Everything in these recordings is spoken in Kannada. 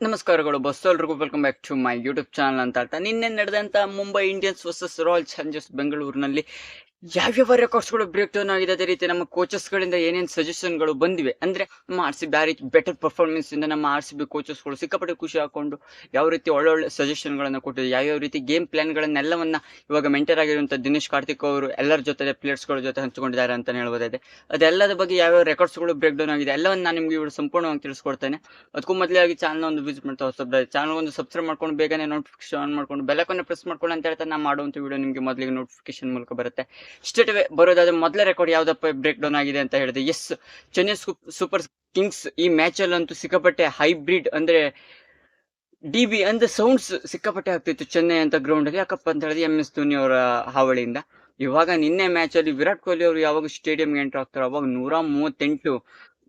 ನಮಸ್ಕಾರಗಳು, ಬಸ್ ಎಲ್ರಿಗೂ welcome back to my YouTube channel ಅಂತ ಹೇಳ್ತಾ, ನಿನ್ನೆ ನಡೆದಂತ Mumbai Indians versus Royal Challengers ಬೆಂಗಳೂರಿನಲ್ಲಿ ಯಾವ್ಯಾವ ರೆಕಾರ್ಡ್ಸ್ಗಳು ಬ್ರೇಕ್ ಡೌನ್ ಆಗಿದೆ ಅದೇ ರೀತಿ ನಮ್ಮ ಕೋಚಸ್ಗಳಿಂದ ಏನೇನು ಸಜೆಷನ್ಗಳು ಬಂದಿವೆ? ಅಂದ್ರೆ ನಮ್ಮ ಆರ್ ಸಿ ಬಿ ಆ ರೀತಿ ಬೆಟರ್ ಪರ್ಫಾರ್ಮೆನ್ಸಿಂದ ನಮ್ಮ ಆರ್ ಸಿ ಬಿ ಕೋಚಸ್ಗಳು ಸಿಕ್ಕಾಪಟ್ಟೆ ಖುಷಿ ಹಾಕೊಂಡು ಯಾವ ರೀತಿ ಒಳ್ಳೊಳ್ಳೆ ಸಜೆಷನ್ಗಳನ್ನು ಕೊಟ್ಟಿದೆ, ಯಾವ್ಯಾವ ರೀತಿ ಗೇಮ್ ಪ್ಲ್ಯಾನ್ಗಳನ್ನೆಲ್ಲವನ್ನು ಇವಾಗ ಮೆಂಟರ್ ಆಗಿರುವಂಥ ದಿನೇಶ್ ಕಾರ್ತಿಕ್ ಅವರು ಎಲ್ಲರ ಜೊತೆ ಪ್ಲೇಯರ್ಸ್ಗಳ ಜೊತೆ ಹಂಚಿಕೊಂಡಿದ್ದಾರೆ ಅಂತ ಹೇಳ್ಬೋದಾಗಿದೆ. ಅದೆಲ್ಲದ ಬಗ್ಗೆ ಯಾವ್ಯಾವ ರೆಕಾರ್ಡ್ಸ್ಗಳು ಬ್ರೇಕ್ ಡೌನ್ ಆಗಿದೆ ಎಲ್ಲವನ್ನು ನಾನು ನಿಮಗೆ ಇವರು ಸಂಪೂರ್ಣವಾಗಿ ತಿಳಿಸ್ಕೊಡ್ತೇನೆ. ಅದಕ್ಕೂ ಮೊದಲಾಗಿ ಚಾನಲ್ ಒಂದು ವಿಸಿಟ್ ಮಾಡ್ತಾ ಹೊಸಬ್ರೆ ಚಾನಲ್ ಒಂದು ಸಬ್ಸ್ಕ್ರೈಬ್ ಮಾಡ್ಕೊಂಡು ಬೇಗನೆ ನೋಟಿಫಿಕೇಶನ್ ಆನ್ ಮಾಡ್ಕೊಂಡು ಬೆಲಕನ್ನು ಪ್ರೆಸ್ ಮಾಡ್ಕೊಂಡು ಅಂತ ಹೇಳ್ತಾ ನಾನು ಮಾಡುವಂಥ ವಿಡಿಯೋ ನಿಮಗೆ ಮೊದಲಿಗೆ ನೋಟಿಫಿಕೇಶನ್ ಮೂಲಕ ಬರುತ್ತೆ. ಸ್ಟೇಟ್ ಬರೋದಾದ್ರೆ ಮೊದಲ ರೆಕಾರ್ಡ್ ಯಾವ್ದಪ್ಪ ಬ್ರೇಕ್ ಡೌನ್ ಆಗಿದೆ ಅಂತ ಹೇಳಿದೆ ಎಸ್ ಚೆನ್ನೈ ಸೂಪರ್ ಕಿಂಗ್ಸ್ ಈ ಮ್ಯಾಚ್ ಅಲ್ಲಂತೂ ಸಿಕ್ಕಾಪಟ್ಟೆ ಹೈಬ್ರಿಡ್ ಅಂದ್ರೆ ಡಿ ಬಿ ಅಂದ್ರೆ ಸೌಂಡ್ಸ್ ಸಿಕ್ಕಾಪಟ್ಟೆ ಆಗ್ತಿತ್ತು ಚೆನ್ನೈ ಅಂತ ಗ್ರೌಂಡ್ ಅಲ್ಲಿ. ಯಾಕಪ್ಪ ಅಂತ ಹೇಳಿದ್ರೆ ಎಂ ಎಸ್ ಧೋನಿ ಅವರ ಹಾವಳಿಯಿಂದ. ಇವಾಗ ನಿನ್ನೆ ಮ್ಯಾಚ್ ಅಲ್ಲಿ ವಿರಾಟ್ ಕೊಹ್ಲಿ ಅವರು ಯಾವಾಗ ಸ್ಟೇಡಿಯಂಗೆ ಎಂಟರ್ ಆಗ್ತಾರೋ ಅವಾಗ ನೂರ ಮೂವತ್ತೆಂಟು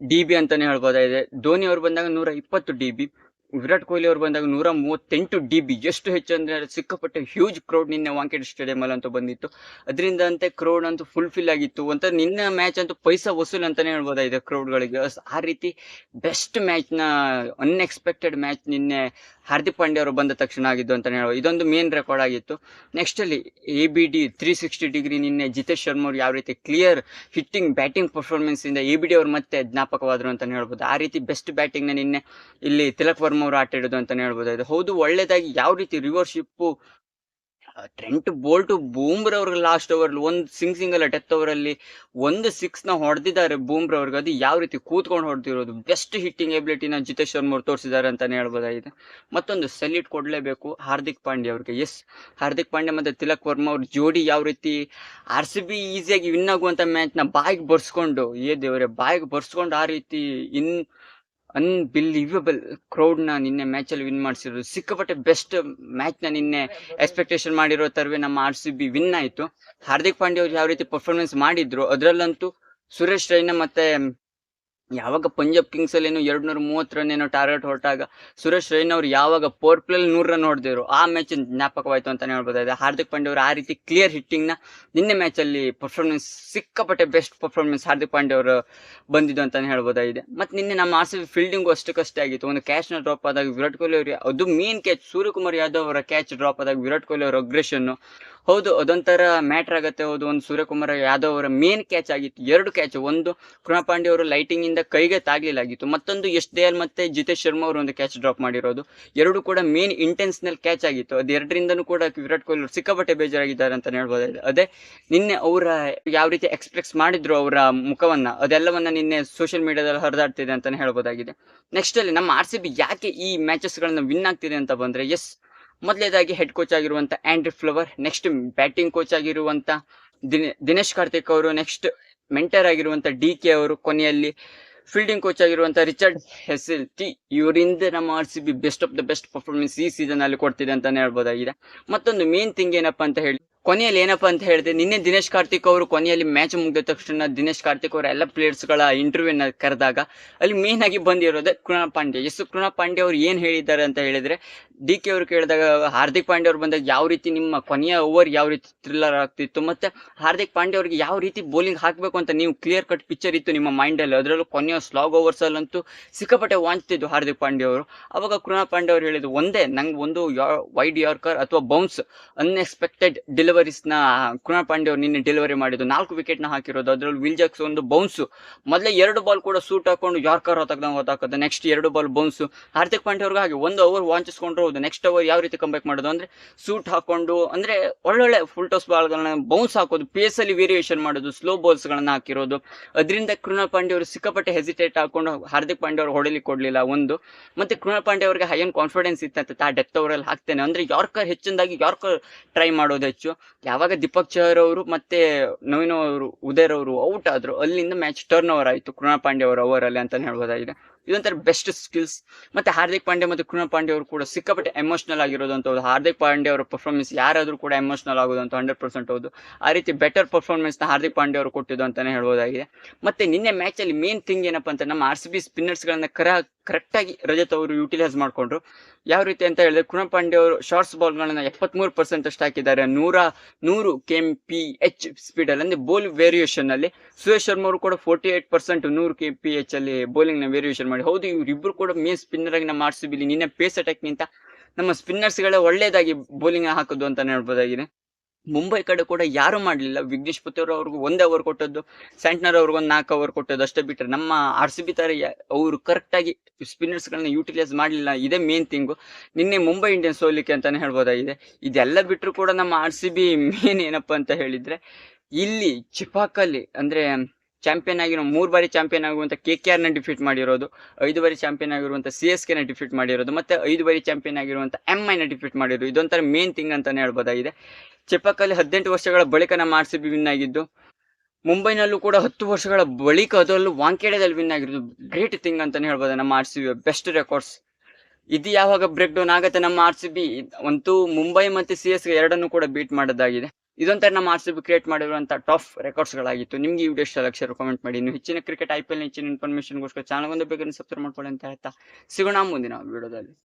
ಡಿ ಬಿ ಅಂತಾನೆ ಹೇಳ್ಬೋದಾಗಿದೆ. ಧೋನಿ ಅವರು ಬಂದಾಗ ನೂರ ಇಪ್ಪತ್ತು ಡಿ ಬಿ ವಿರಾಟ್ ಕೊಹ್ಲಿ ಅವರು ಬಂದಾಗ ನೂರ ಮೂವತ್ತೆಂಟು ಡಿ ಬಿ ಎಷ್ಟು ಹೆಚ್ಚು ಅಂದ್ರೆ ಸಿಕ್ಕಾಪಟ್ಟೆ ಹ್ಯೂಜ್ ಕ್ರೌಡ್ ನಿನ್ನೆ ವಾಂಕೆಡ್ ಸ್ಟೇಡಿಯಂ ಅಲ್ಲಿ ಅಂತ ಬಂದಿತ್ತು. ಅದರಿಂದ ಅಂತೆ ಕ್ರೌಡ್ ಅಂತೂ ಫುಲ್ಫಿಲ್ ಆಗಿತ್ತು. ಅಂತ ನಿನ್ನೆ ಮ್ಯಾಚ್ ಅಂತೂ ಪೈಸಾ ವಸೂಲ್ ಅಂತಲೇ ಹೇಳ್ಬೋದಾಗಿದೆ ಕ್ರೌಡ್ಗಳಿಗೆ ಆ ರೀತಿ ಬೆಸ್ಟ್ ಮ್ಯಾಚ್ನ ಅನ್ಎಕ್ಸ್ಪೆಕ್ಟೆಡ್ ಮ್ಯಾಚ್ ನಿನ್ನೆ ಹಾರ್ದಿಕ್ ಪಾಂಡ್ಯ ಅವರು ಬಂದ ತಕ್ಷಣ ಆಗಿದ್ದು ಅಂತ ಹೇಳ್ಬೋದು ಇದೊಂದು ಮೇನ್ ರೆಕಾರ್ಡ್ ಆಗಿತ್ತು. ನೆಕ್ಸ್ಟ್ ಅಲ್ಲಿ A B D three sixty degree ನಿನ್ನೆ ಜಿತೇಶ್ ಶರ್ಮ ಅವರು ಯಾವ ರೀತಿ ಕ್ಲಿಯರ್ ಹಿಟ್ಟಿಂಗ್ ಬ್ಯಾಟಿಂಗ್ ಪರ್ಫಾರ್ಮೆನ್ಸ್ ಇಂದ ಎ ಬಿ ಡಿ ಅವರು ಮತ್ತೆ ಜ್ಞಾಪಕವಾದರು ಅಂತ ಹೇಳ್ಬೋದು. ಆ ರೀತಿ ಬೆಸ್ಟ್ ಬ್ಯಾಟಿಂಗ್ನ ನಿನ್ನೆ ಇಲ್ಲಿ ತಿಲಕ್ ವರ್ಮ ಅವರು ಆಟ ಇಡೋದು ಅಂತಲೇ ಹೇಳ್ಬೋದು. ಹೌದು ಒಳ್ಳೆಯದಾಗಿ ಯಾವ ರೀತಿ ರಿವರ್ಶಿಪ್ ಟ್ರೆಂಟ್ ಬೋಲ್ಟ್ ಬೂಮ್ರ ಅವ್ರಿಗೆ ಲಾಸ್ಟ್ ಓವರ್ ಒಂದು ಸಿಂಗ್ ಸಿಂಗಲ್ ಡೆತ್ ಓವರ್ ಅಲ್ಲಿ ಒಂದು ಸಿಕ್ಸ್ನ ಹೊಡೆದಿದ್ದಾರೆ ಬೂಮ್ರ ಅವ್ರಿಗೆ. ಅದು ಯಾವ ರೀತಿ ಕೂತ್ಕೊಂಡು ಹೊಡೆದಿರೋದು? ಬೆಸ್ಟ್ ಹಿಟ್ಟಿಂಗ್ ಎಬಿಲಿಟಿನ ಜಿತೇಶ್ ಶರ್ಮಾ ತೋರಿಸಿದ್ದಾರೆ ಅಂತಲೇ ಹೇಳ್ಬೋದಾಗಿದೆ ಮತ್ತೊಂದು ಸೆಲ್ಯೂಟ್ ಕೊಡಲೇಬೇಕು ಹಾರ್ದಿಕ್ ಪಾಂಡ್ಯ ಅವ್ರಿಗೆ. ಎಸ್ ಹಾರ್ದಿಕ್ ಪಾಂಡ್ಯ ಮತ್ತೆ ತಿಲಕ್ ವರ್ಮಾ ಅವ್ರ ಜೋಡಿ ಯಾವ ರೀತಿ ಆರ್ ಸಿ ಬಿ ಈಸಿಯಾಗಿ ವಿನ್ ಆಗುವಂಥ ಮ್ಯಾಚ್ನ ಬಾಯಿಗೆ ಬರ್ಸ್ಕೊಂಡು, ಏ ದೇವರೇ, ಬಾಯಿಗೆ ಬರ್ಸ್ಕೊಂಡು ಆ ರೀತಿ ಇನ್ ಅನ್ಬಿಲೀವಬಲ್ನ ನಿನ್ನೆ ಮ್ಯಾಚ್ ಅಲ್ಲಿ ವಿನ್ ಮಾಡಿಸಿರೋದು ಸಿಕ್ಕಾಪಟ್ಟೆ ಬೆಸ್ಟ್ ಮ್ಯಾಚ್ನ ನಿನ್ನೆ ಎಕ್ಸ್ಪೆಕ್ಟೇಷನ್ ಮಾಡಿರೋ ತರವೇ ನಮ್ಮ ಆರ್ ಸಿ ಬಿ ವಿನ್ ಆಯ್ತು. ಹಾರ್ದಿಕ್ ಪಾಂಡ್ಯ ಅವ್ರು ಯಾವ ರೀತಿ ಪರ್ಫಾರ್ಮೆನ್ಸ್ ಮಾಡಿದ್ರು, ಅದ್ರಲ್ಲಂತೂ ಸುರೇಶ್ ರೈನಾ ಮತ್ತೆ ಯಾವಾಗ ಪಂಜಾಬ್ ಕಿಂಗ್ಸ್ ಅಲ್ಲಿ ಏನು ಎರಡ್ ನೂರ ಮೂವತ್ತು ರನ್ ಏನೋ ಟಾರ್ಗೆಟ್ ಹೊರಟಾಗ ಸುರೇಶ್ ರೈನ್ ಅವ್ರು ಯಾವಾಗ ಪೋರ್ ಪ್ಲೇ ನೂರ್ ರನ್ ಹೊಡೆದಿದ್ರು, ಆ ಮ್ಯಾಚ್ ಜ್ಞಾಪಕವಾಯಿತು ಅಂತಾನೆ ಹೇಳ್ಬೋದಾಗಿದೆ ಹಾರ್ದಿಕ್ ಪಾಂಡ್ಯ ಅವರು ಆ ರೀತಿ ಕ್ಲಿಯರ್ ಹಿಟ್ಟಿಂಗ್ನ ನಿನ್ನೆ ಮ್ಯಾಚ್ ಅಲ್ಲಿ ಪರ್ಫಾರ್ಮೆನ್ಸ್ ಸಿಕ್ಕಾಪಟ್ಟೆ ಬೆಸ್ಟ್ ಪರ್ಫಾರ್ಮೆನ್ಸ್ ಹಾರ್ದಿಕ್ ಪಾಂಡೆ ಅವರು ಬಂದಿದ್ದು ಅಂತಾನೆ ಹೇಳ್ಬೋದಾಗಿದೆ. ಮತ್ತೆ ನಿನ್ನೆ ನಮ್ಮ ಆರ್ ಸಿ ಫೀಲ್ಡಿಂಗು ಅಷ್ಟಕ್ಕಷ್ಟೇ ಆಗಿತ್ತು. ಒಂದು ಕ್ಯಾಚ್ನ ಡ್ರಾಪ್ ಆದಾಗ ವಿರಾಟ್ ಕೊಹ್ಲಿ ಅವರು ಅದು ಮೇನ್ ಕ್ಯಾಚ್ ಸೂರ್ಯಕುಮಾರ್ ಯಾದವ್ ಅವರ ಕ್ಯಾಚ್ ಡ್ರಾಪ್ ಆದಾಗ ವಿರಾಟ್ ಕೊಹ್ಲಿ ಅವರ ಅಗ್ರೆಷನ್ ಹೌದು, ಅದೊಂಥರ ಮ್ಯಾಟ್ರ್ ಆಗುತ್ತೆ. ಹೌದು, ಒಂದು ಸೂರ್ಯಕುಮಾರ್ ಯಾದವ್ ಅವರ ಮೇನ್ ಕ್ಯಾಚ್ ಆಗಿತ್ತು. ಎರಡು ಕ್ಯಾಚ್ ಒಂದು ಕೃಣಾ ಪಾಂಡೆ ಅವರು ಲೈಟಿಂಗ್ ಇಂದ ಕೈಗೆ ತಾಗ್ಲಿಲ್ಲಾಗಿತ್ತು ಮತ್ತೊಂದು ಎಸ್ ದಯಾಲ್ ಮತ್ತೆ ಜಿತೇಶ್ ಶರ್ಮಾ ಅವರು ಒಂದು ಕ್ಯಾಚ್ ಡ್ರಾಪ್ ಮಾಡಿರೋದು. ಎರಡು ಕೂಡ ಮೇನ್ ಇಂಟೆನ್ಸ್ನಲ್ ಕ್ಯಾಚ್ ಆಗಿತ್ತು. ಅದು ಎರಡರಿಂದನೂ ಕೂಡ ವಿರಾಟ್ ಕೊಹ್ಲಿ ಅವರು ಸಿಕ್ಕಾಪಟ್ಟೆ ಬೇಜಾರಾಗಿದ್ದಾರೆ ಅಂತ ಹೇಳ್ಬೋದಾಗಿದೆ ಅದೇ ನಿನ್ನೆ ಅವರ ಯಾವ ರೀತಿ ಎಕ್ಸ್ಪ್ರೆಸ್ ಮಾಡಿದ್ರು ಅವರ ಮುಖವನ್ನ, ಅದೆಲ್ಲವನ್ನ ನಿನ್ನೆ ಸೋಷಿಯಲ್ ಮೀಡಿಯಾದಲ್ಲಿ ಹರಿದಾಡ್ತಿದೆ ಅಂತಾನೆ ಹೇಳ್ಬೋದಾಗಿದೆ. ನೆಕ್ಸ್ಟ್ ಅಲ್ಲಿ ನಮ್ಮ ಆರ್ ಸಿ ಬಿ ಯಾಕೆ ಈ ಮ್ಯಾಚಸ್ ಗಳನ್ನ ವಿನ್ ಆಗ್ತಿದೆ ಅಂತ ಬಂದ್ರೆ ಎಸ್ ಮೊದಲೇದಾಗಿ ಹೆಡ್ ಕೋಚ್ ಆಗಿರುವಂತ Andy Flower next batting coach ಆಗಿರುವಂತ ದಿನೇ, ದಿನೇಶ್ ಕಾರ್ತಿಕ್ ಅವರು ನೆಕ್ಸ್ಟ್ ಮೆಂಟರ್ ಆಗಿರುವಂತ ಡಿ ಕೆ ಅವರು ಕೊನೆಯಲ್ಲಿ ಫೀಲ್ಡಿಂಗ್ ಕೋಚ್ ಆಗಿರುವಂತ ರಿಚರ್ಡ್ ಹೆಸಲ್ ಟಿ ಇವರಿಂದ ನಮ್ಮ R C B best of the best performance ಈ ಸೀಸನ್ ಅಲ್ಲಿ ಕೊಡ್ತಿದೆ ಅಂತಾನೆ ಹೇಳ್ಬೋದಾಗಿದೆ. ಮತ್ತೊಂದು ಮೇನ್ ಥಿಂಗ್ ಏನಪ್ಪ ಅಂತ ಹೇಳಿ, ಕೊನೆಯಲ್ಲಿ ಏನಪ್ಪ ಅಂತ ಹೇಳಿದ್ರೆ ನಿನ್ನೆ ದಿನೇಶ್ ಕಾರ್ತಿಕ್ ಅವರು ಕೊನೆಯಲ್ಲಿ ಮ್ಯಾಚ್ ಮುಗಿದ ತಕ್ಷಣ ದಿನೇಶ್ ಕಾರ್ತಿಕ್ ಅವರು ಎಲ್ಲ ಪ್ಲೇಯರ್ಸ್ಗಳ ಇಂಟರ್ವ್ಯೂನ ಕರೆದಾಗ ಅಲ್ಲಿ ಮೇನ್ ಆಗಿ ಬಂದಿರೋದೇ ಕೃಣಾ ಪಾಂಡ್ಯ. ಎಸ್ ಕೃಣಾ ಪಾಂಡ್ಯ ಅವರು ಏನು ಹೇಳಿದ್ದಾರೆ ಅಂತ ಹೇಳಿದ್ರೆ ಡಿ ಕೆ ಅವರು ಕೇಳಿದಾಗ ಹಾರ್ದಿಕ್ ಪಾಂಡ್ಯ ಅವರು ಬಂದಾಗ ಯಾವ ರೀತಿ ನಿಮ್ಮ ಕೊನೆಯ ಓವರ್ ಯಾವ ರೀತಿ ಥ್ರಿಲ್ಲರ್ ಆಗ್ತಿತ್ತು ಮತ್ತೆ ಹಾರ್ದಿಕ್ ಪಾಂಡ್ಯ ಅವರಿಗೆ ಯಾವ ರೀತಿ ಬೌಲಿಂಗ್ ಹಾಕಬೇಕು ಅಂತ ನೀವು ಕ್ಲಿಯರ್ ಕಟ್ ಪಿಕ್ಚರ್ ಇತ್ತು ನಿಮ್ಮ ಮೈಂಡಲ್ಲಿ ಅದರಲ್ಲೂ ಕೊನೆಯ ಸ್ಲಾಗ್ ಓವರ್ಸ್ ಅಲ್ಲಂತೂ ಸಿಕ್ಕಾಪಟ್ಟೆ ವಾಂಚ್ತಿದ್ದು ಹಾರ್ದಿಕ್ ಪಾಂಡ್ಯ ಅವರು. ಅವಾಗ ಕೃಣಾಲ್ ಪಾಂಡ್ಯ ಅವರು ಹೇಳಿದ್ದು ಒಂದೇ, ನಂಗೆ ಒಂದು ವೈಡ್ ಯಾರ್ಕರ್ ಅಥವಾ bounce unexpected deliveries Krunal Pandya ಅವರು ನಿನ್ನೆ ಡೆಲಿವರಿ ಮಾಡಿದ್ದು. ನಾಲ್ಕು ವಿಕೆಟ್ನ ಹಾಕಿರೋದು. ಅದರಲ್ಲಿ ವಿಲ್ ಜಾಕ್ಸ್ ಒಂದು ಬೌನ್ಸು ಮೊದಲೇ ಎರಡು ಬಾಲ್ ಕೂಡ ಸೂಟ್ ಹಾಕೊಂಡು ಯಾರ್ಕರ್ ಹೊತ್ತಾಗ್ದಂಗೆ ಹೊತ್ತಾಕೋದು ನೆಕ್ಸ್ಟ್ ಎರಡು ಬಾಲ್ ಬೌನ್ಸು ಹಾರ್ದಿಕ್ ಪಾಂಡ್ಯ ಅವ್ರಿಗೆ ಹಾಗೆ ಒಂದು ಓವರ್ ವಾಂಚಿಸ್ಕೊಂಡ್ರು ಹೌದು. ನೆಕ್ಸ್ಟ್ ಓವರ್ ಯಾವ ರೀತಿ ಕಂಬ್ಯಾಕ್ ಮಾಡೋದು ಅಂದ್ರೆ ಸೂಟ್ ಹಾಕೊಂಡು, ಅಂದ್ರೆ ಒಳ್ಳೊಳ್ಳೆ ಫುಲ್ ಟಾಸ್ ಬಾಲ್ಗಳನ್ನ ಬೌನ್ಸ್ ಹಾಕೋದು ಪೇಸ್ ಅಲ್ಲಿ ವೇರಿಯೇಷನ್ ಮಾಡೋದು ಸ್ಲೋ ಬಾಲ್ಸ್ ಗಳನ್ನ ಹಾಕಿರೋದು. ಅದರಿಂದ ಕೃಣಾಲ್ ಪಾಂಡ್ಯ ಅವರು ಸಿಕ್ಕಾಪಟ್ಟೆ ಹೆಸಿಟೇಟ್ ಹಾಕೊಂಡು ಹಾರ್ದಿಕ್ ಪಾಂಡ್ಯ ಅವರು ಹೊಡಿಲಿಕ್ಕೆ ಕೊಡ್ಲಿಲ್ಲ ಒಂದು. ಮತ್ತೆ ಕೃಣಾಲ್ ಪಾಂಡ್ಯ ಅವರಿಗೆ ಹೈ ಕಾನ್ಫಿಡೆನ್ಸ್ ಇತ್ತಂತೆ, ತಾ ಡೆತ್ ಓವರ್ ಅಲ್ಲಿ ಹಾಕ್ತೇನೆ. ಅಂದ್ರೆ ಯಾರ್ಕರ್ ಹೆಚ್ಚಿನದಾಗಿ ಯಾರ್ಕರ್ ಟ್ರೈ ಮಾಡೋದು ಹೆಚ್ಚು. ಯಾವಾಗ ದೀಪಕ್ ಚಹರ್ ಅವರು ಮತ್ತೆ ನವೀನ್ ಅವರು, ಉದಯ್ ಅವರು ಔಟ್ ಆದ್ರು, ಅಲ್ಲಿಂದ ಮ್ಯಾಚ್ ಟರ್ನ್ ಓವರ್ ಆಯಿತು ಕೃಣಾಲ್ ಪಾಂಡ್ಯ ಅವರ ಓವರ್ ಅಲ್ಲಿ ಅಂತಾನೆ ಹೇಳ್ಬೋದಾಗಿದೆ. ಇದೊಂಥರ ಬೆಸ್ಟ್ ಸ್ಕಿಲ್ಸ್ ಮತ್ತೆ ಹಾರ್ದಿಕ್ ಪಾಂಡೆ ಮತ್ತು ಕೃಣಾಲ್ ಪಾಂಡೆ ಅವರು ಕೂಡ ಸಿಕ್ಕಾಪಟ್ಟೆ ಎಮೋಷನಲ್ ಆಗಿರೋದು ಹಾರ್ದಿಕ್ ಪಾಂಡೆ ಅವರ ಪರ್ಫಾರ್ಮೆನ್ಸ್ ಯಾರಾದರೂ ಕೂಡ ಎಮೋಷನಲ್ ಆಗೋದು ಅಂತ ಹಂಡ್ರೆಡ್ ಪರ್ಸೆಂಟ್ ಹೌದು. ಆ ರೀತಿ ಬೆಟರ್ ಪರ್ಫಾರ್ಮೆನ್ಸ್ನ ಹಾರ್ದಿಕ್ ಪಾಂಡೆ ಅವರು ಕೊಟ್ಟಿದ್ದು ಅಂತಾನೆ ಹೇಳ್ಬೋದಾಗಿದೆ. ಮತ್ತೆ ನಿನ್ನೆ ಮ್ಯಾಚ್ ಅಲ್ಲಿ ಮೇನ್ ಥಿಂಗ್ ಏನಪ್ಪ ಅಂತ ನಮ್ಮ ಆರ್ ಸಿ ಬಿ ಸ್ಪಿನ್ನರ್ಸ್ ಗಳನ್ನ ಕರ ಕರೆಕ್ಟ್ ಆಗಿ ರಜತ್ ಅವರು ಯುಟಿಲೈಸ್ ಮಾಡಿಕೊಂಡ್ರು. ಯಾವ ರೀತಿ ಅಂತ ಹೇಳಿದ್ರೆ ಕುಣ ಪಾಂಡೆ ಅವರು ಶಾರ್ಟ್ಸ್ ಬಾಲ್ಗಳನ್ನು ಎಪ್ಪತ್ಮೂರು ಪರ್ಸೆಂಟ್ ಅಷ್ಟು ಹಾಕಿದ್ದಾರೆ. ನೂರ, ನೂರು K M P H speed ಅಲ್ಲಿ, ಅಂದ್ರೆ ವೇರಿಯೇಷನ್ನಲ್ಲಿ ವೇರಿಯೇಷನ್ ಅಲ್ಲಿ. ಸುರೇಶ್ ಶರ್ಮಾ ಅವರು ಕೂಡ ಫೋರ್ಟಿ ಏಟ್ ಪರ್ಸೆಂಟ್ ನೂರು ಕೆ ಪಿ ಎಚ್ ಅಲ್ಲಿ ಬೌಲಿಂಗ್ನ ವೇರಿಯೇಷನ್ ಮಾಡಿ. ಹೌದು, ಇವರಿಬ್ರು ಕೂಡ ಮೇನ್ ಸ್ಪಿನ್ನರ್ ಆಗಿ ನಮ್ಮ ಆರ್ ಬಿಲಿ ನಿನ್ನೆ ಪೇಸ್ ಅಟ್ಯಾಕ್ಗಿಂತ ನಮ್ಮ ಸ್ಪಿನ್ನರ್ಸ್ ಗಳೇ ಒಳ್ಳೇದಾಗಿ ಬೌಲಿಂಗ್ ಹಾಕೋದು ಅಂತ ಹೇಳ್ಬೋದಾಗಿದೆ. ಮುಂಬೈ ಕಡೆ ಕೂಡ ಯಾರು ಮಾಡಲಿಲ್ಲ. ವಿಘ್ನೇಶ್ ಪುತ್ತೂರ್ ಅವ್ರಿಗೂ ಒಂದೇ ಓವರ್ ಕೊಟ್ಟದ್ದು, ಸ್ಯಾಂಟ್ನರ್ ಅವ್ರಿಗೆ ಒಂದು ನಾಲ್ಕು ಓವರ್ ಕೊಟ್ಟದ್ದು, ಅಷ್ಟೇ ಬಿಟ್ಟರೆ ನಮ್ಮ ಆರ್ ಸಿ ಬಿ ತರ ಅವರು ಕರೆಕ್ಟಾಗಿ ಸ್ಪಿನ್ನರ್ಸ್ಗಳನ್ನ ಯೂಟಿಲೈಸ್ ಮಾಡಲಿಲ್ಲ. ಇದೇ ಮೇನ್ ಥಿಂಗು ನಿನ್ನೆ ಮುಂಬೈ ಇಂಡಿಯನ್ಸ್ ಸೋಲಿಕ್ಕೆ ಅಂತಾನೆ ಹೇಳ್ಬೋದಾಗಿದೆ. ಇದೆಲ್ಲ ಬಿಟ್ಟರು ಕೂಡ ನಮ್ಮ ಆರ್ ಸಿ ಬಿ ಮೇನ್ ಏನಪ್ಪ ಅಂತ ಹೇಳಿದ್ರೆ, ಇಲ್ಲಿ ಚಿಪಾಕಲ್ಲಿ ಅಂದ್ರೆ ಚಾಂಪಿಯನ್ ಆಗಿರೋ, ಮೂರು ಬಾರಿ ಚಾಂಪಿಯನ್ ಆಗುವಂತ ಕೆ ಕೆ ಆರ್ನ ಡಿಫೀಟ್ ಮಾಡಿರೋದು, ಐದು ಬಾರಿ ಚಾಂಪಿಯನ್ ಆಗಿರುವಂಥ ಸಿ ಎಸ್ ಕೆನ ಡಿಫೀಟ್ ಮಾಡಿರೋದು, ಮತ್ತೆ ಐದು ಬಾರಿ ಚಾಂಪಿಯನ್ ಆಗಿರುವಂಥ ಎಂ ಐನ ಡಿಫೀಟ್ ಮಾಡಿರೋದು, ಇದೊಂಥರ ಮೇನ್ ಥಿಂಗ್ ಅಂತಾನೆ ಹೇಳ್ಬೋದಾಗಿದೆ. ಚಿಪಾಕಲ್ಲಿ ಹದಿನೆಂಟು ವರ್ಷಗಳ ಬಳಿಕ ನಮ್ಮ ಆರ್ ಸಿ ಬಿ ವಿನ್ ಆಗಿದ್ದು, ಮುಂಬೈನಲ್ಲೂ ಕೂಡ ಹತ್ತು ವರ್ಷಗಳ ಬಳಿಕ ಅದರಲ್ಲೂ ವಾಂಕೇಡದಲ್ಲಿ ವಿನ್ ಆಗಿರೋದು ಗ್ರೇಟ್ ಥಿಂಗ್ ಅಂತಲೇ ಹೇಳ್ಬೋದು ನಮ್ಮ R C B best records. ಇದು ಯಾವಾಗ ಬ್ರೇಕ್ ಡೌನ್ ಆಗುತ್ತೆ ನಮ್ಮ ಆರ್ ಸಿ ಬಿ? ಅಂತೂ ಮುಂಬೈ ಮತ್ತು ಸಿ ಎಸ್ ಎರಡನ್ನೂ ಕೂಡ ಬೀಟ್ ಮಾಡೋದಾಗಿದೆ ಇದೊಂಥರ ನಮ್ಮ ಆರ್ ಸಿ ಬಿ ಕ್ರಿಯೇಟ್ ಮಾಡಿರುವಂಥ ಟಾಪ್ ರೆಕಾರ್ಡ್ಸ್ಗಳಾಗಿತ್ತು. ನಿಮಗೆ ಈ ವಿಡಿಯೋ ಇಷ್ಟ ಲಕ್ಷ ಕಮೆಂಟ್ ಮಾಡಿ. ಇನ್ನು ಹೆಚ್ಚಿನ ಕ್ರಿಕೆಟ್ ಐ ಪಿ ಎಲ್ ಹೆಚ್ಚಿನ ಇನ್ಫಾರ್ಮೇಷನ್ಗೋಸ್ಕರ ಚಾನಲ್ ಒಂದು ಬೇಕಾದ್ರೆ ಸಬ್ಸ್ಕ್ರೈಬ್ ಮಾಡ್ಕೊಳ್ಳಿ ಅಂತ ಹೇಳ್ತಾ ಸಿಗೋಣ ಮುಂದಿನ ವಿಡಿಯೋದಲ್ಲಿ.